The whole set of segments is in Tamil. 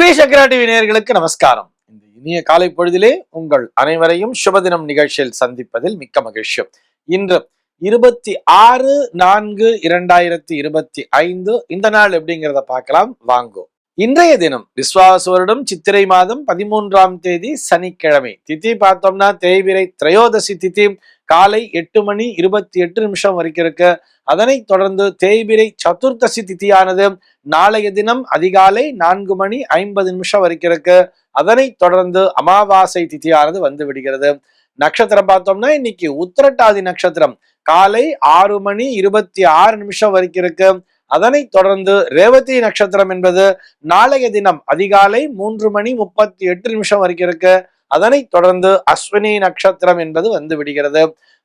ஸ்ரீ சக்கரா டிவி நேர்களுக்கு நமஸ்காரம். இந்த இனிய காலை பொழுதிலே உங்கள் அனைவரையும் சுபதினம் நிகழ்ச்சியில் சந்திப்பதில் மிக்க மகிழ்ச்சி. இன்று இருபத்தி ஆறு நான்கு இரண்டாயிரத்தி இருபத்தி ஐந்து இந்த நாள் எப்படிங்கிறத பார்க்கலாம். வாங்கோ. இன்றைய தினம் விஸ்வாச வருடம் சித்திரை மாதம் பதிமூன்றாம் தேதி சனிக்கிழமை. திதி பார்த்தோம்னா தேய்பிரை திரையோதசி திதி. காலை எட்டு மணி இருபத்தி எட்டு நிமிஷம் வரைக்கும் இருக்கு. அதனைத் தொடர்ந்து தேய்பிரை சதுர்தசி திதியானது நாளைய தினம் அதிகாலை நான்கு மணி ஐம்பது நிமிஷம் வரைக்கும் இருக்கு அதனைத் தொடர்ந்து அமாவாசை திதியானது வந்து விடுகிறது. நட்சத்திரம் பார்த்தோம்னா இன்னைக்கு உத்திரட்டாதி நட்சத்திரம். காலை ஆறு மணி இருபத்தி ஆறு நிமிஷம் வரைக்கும் இருக்கு அதனைத் தொடர்ந்து ரேவதி நட்சத்திரம் என்பது நாளைய தினம் அதிகாலை மூன்று மணி முப்பத்தி எட்டு நிமிஷம் வரைக்கும் இருக்கு அதனைத் தொடர்ந்து அஸ்வினி நட்சத்திரம் என்பது வந்து விடுகிறது.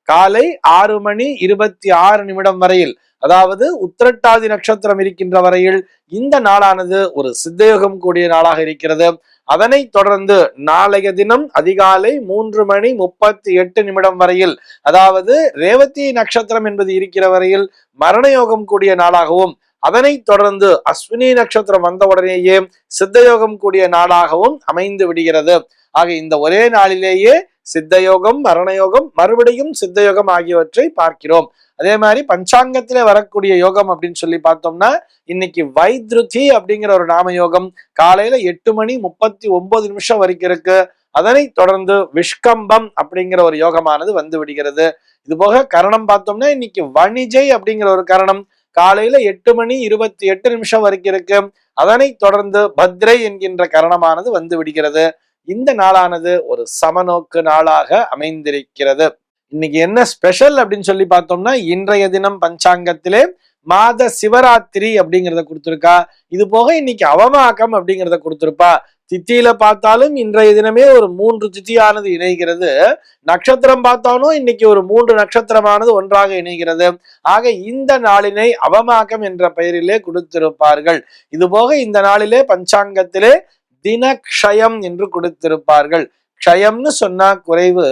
காலை ஆறு மணி இருபத்தி ஆறு நிமிடம் வரையில் அதாவது உத்திரட்டாதி நட்சத்திரம் இருக்கின்ற வரையில் இந்த நாளானது ஒரு சித்தயோகம் கூடிய நாளாக இருக்கிறது. அதனைத் தொடர்ந்து நாளைய தினம் அதிகாலை மூன்று மணி முப்பத்தி எட்டு நிமிடம் வரையில் அதாவது ரேவதி நட்சத்திரம் என்பது இருக்கிற வரையில் மரணயோகம் கூடிய நாளாகவும் அதனைத் தொடர்ந்து அஸ்வினி நட்சத்திரம் வந்தவுடனேயே சித்தயோகம் கூடிய நாளாகவும் அமைந்து விடுகிறது. ஆக இந்த ஒரே நாளிலேயே சித்தயோகம் மரணயோகம் மறுபடியும் சித்தயோகம் ஆகியவற்றை பார்க்கிறோம். அதே மாதிரி பஞ்சாங்கத்திலே வரக்கூடிய யோகம் அப்படின்னு சொல்லி பார்த்தோம்னா இன்னைக்கு வைத்ருதி அப்படிங்கிற ஒரு நாம யோகம் காலையில எட்டு மணி முப்பத்தி ஒன்பது நிமிஷம் வரைக்கும் இருக்கு. அதனை தொடர்ந்து விஷ்கம்பம் அப்படிங்கிற ஒரு யோகமானது வந்து விடுகிறது. இது போக கரணம் பார்த்தோம்னா இன்னைக்கு வணிஜை அப்படிங்கிற ஒரு கரணம் காலையில எட்டு மணி இருபத்தி எட்டு நிமிஷம் வரைக்கும் இருக்கு. அதனை தொடர்ந்து பத்ரை என்கின்ற கரணமானது வந்து விடுகிறது. இந்த நாளானது ஒரு சமநோக்கு நாளாக அமைந்திருக்கிறது. இன்னைக்கு என்ன ஸ்பெஷல் அப்படின்னு சொல்லி பார்த்தோம்னா இன்றைய தினம் பஞ்சாங்கத்திலே மாத சிவராத்திரி அப்படிங்கிறத கொடுத்துருக்கா. இது போக இன்னைக்கு அவமாக்கம் அப்படிங்கிறத கொடுத்துருப்பா. தித்தியில பார்த்தாலும் இன்றைய தினமே ஒரு மூன்று தித்தியானது இணைகிறது. நட்சத்திரம் பார்த்தாலும் இன்னைக்கு ஒரு மூன்று நட்சத்திரமானது ஒன்றாக இணைகிறது. ஆக இந்த நாளினை அவமாக்கம் என்ற பெயரிலே கொடுத்திருப்பார்கள். இது போக இந்த நாளிலே பஞ்சாங்கத்திலே தினக்ஷயம் என்று கொடுத்திருப்பார்கள். க்ஷயம்னு சொன்னா குறைவு.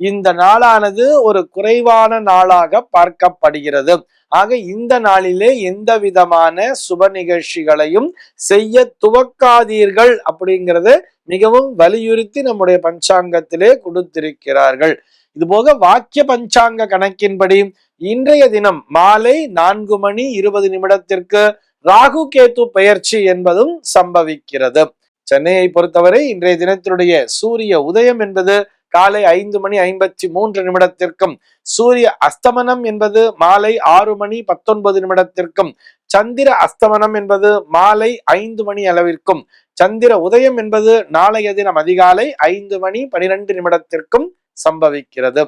இந்த நாளானது ஒரு குறைவான நாளாக பார்க்கப்படுகிறது. ஆக இந்த நாளிலே எந்த விதமான சுப நிகழ்ச்சிகளையும் செய்ய துவக்காதீர்கள் அப்படிங்கிறது மிகவும் வலியுறுத்தி நம்முடைய பஞ்சாங்கத்திலே கொடுத்திருக்கிறார்கள். இது போக வாக்கிய பஞ்சாங்க கணக்கின்படி இன்றைய தினம் மாலை நான்கு மணி இருபது நிமிடத்திற்கு ராகு கேத்து பெயர்ச்சி என்பதும் சம்பவிக்கிறது. சென்னையை பொறுத்தவரை இன்றைய தினத்தினுடைய சூரிய உதயம் என்பது காலை ஐந்து மணி ஐம்பத்தி மூன்று நிமிடத்திற்கும் சூரிய அஸ்தமனம் என்பது மாலை ஆறு மணி பத்தொன்பது நிமிடத்திற்கும் சந்திர அஸ்தமனம் என்பது மாலை ஐந்து மணி அளவிற்கும் சந்திர உதயம் என்பது நாளைய தினம் அதிகாலை ஐந்து மணி பனிரெண்டு நிமிடத்திற்கும் சம்பவிக்கிறது.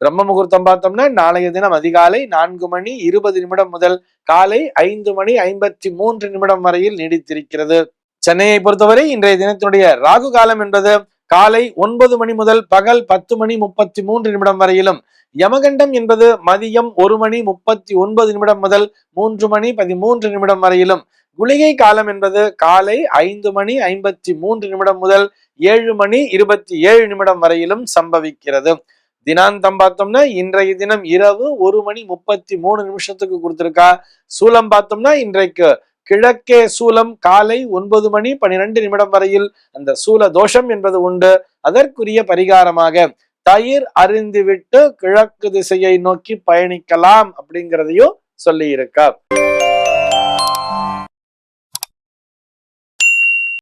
பிரம்ம முகூர்த்தம் பார்த்தோம்னா நாளைய தினம் அதிகாலை நான்கு மணி இருபது நிமிடம் முதல் காலை ஐந்து மணி ஐம்பத்தி மூன்று நிமிடம் வரையில் நீடித்திருக்கிறது. சென்னையை பொறுத்தவரை இன்றைய தினத்தினுடைய ராகு காலம் என்பது காலை ஒன்பது மணி முதல் பகல் பத்து மணி முப்பத்தி மூன்று நிமிடம் வரையிலும். யமகண்டம் என்பது மதியம் ஒரு மணி முப்பத்தி ஒன்பது நிமிடம் முதல் மூன்று மணி பதிமூன்று நிமிடம் வரையிலும். குளிகை காலம் என்பது காலை ஐந்து மணி ஐம்பத்தி மூன்று நிமிடம் முதல் ஏழு மணி இருபத்தி ஏழு நிமிடம் வரையிலும் சம்பவிக்கிறது. தினாந்தம் பார்த்தோம்னா இன்றைய தினம் இரவு ஒரு மணி முப்பத்தி மூணு நிமிஷத்துக்கு கொடுத்திருக்கா. சூலம் பார்த்தோம்னா இன்றைக்கு கிழக்கே சூலம் காலை ஒன்பது மணி பனிரெண்டு நிமிடம் வரையில் அந்த சூல தோஷம் என்பது உண்டு. அதற்குரிய பரிகாரமாக தயிர் அறிந்துவிட்டு கிழக்கு திசையை நோக்கி பயணிக்கலாம் அப்படிங்கிறதையும் சொல்லி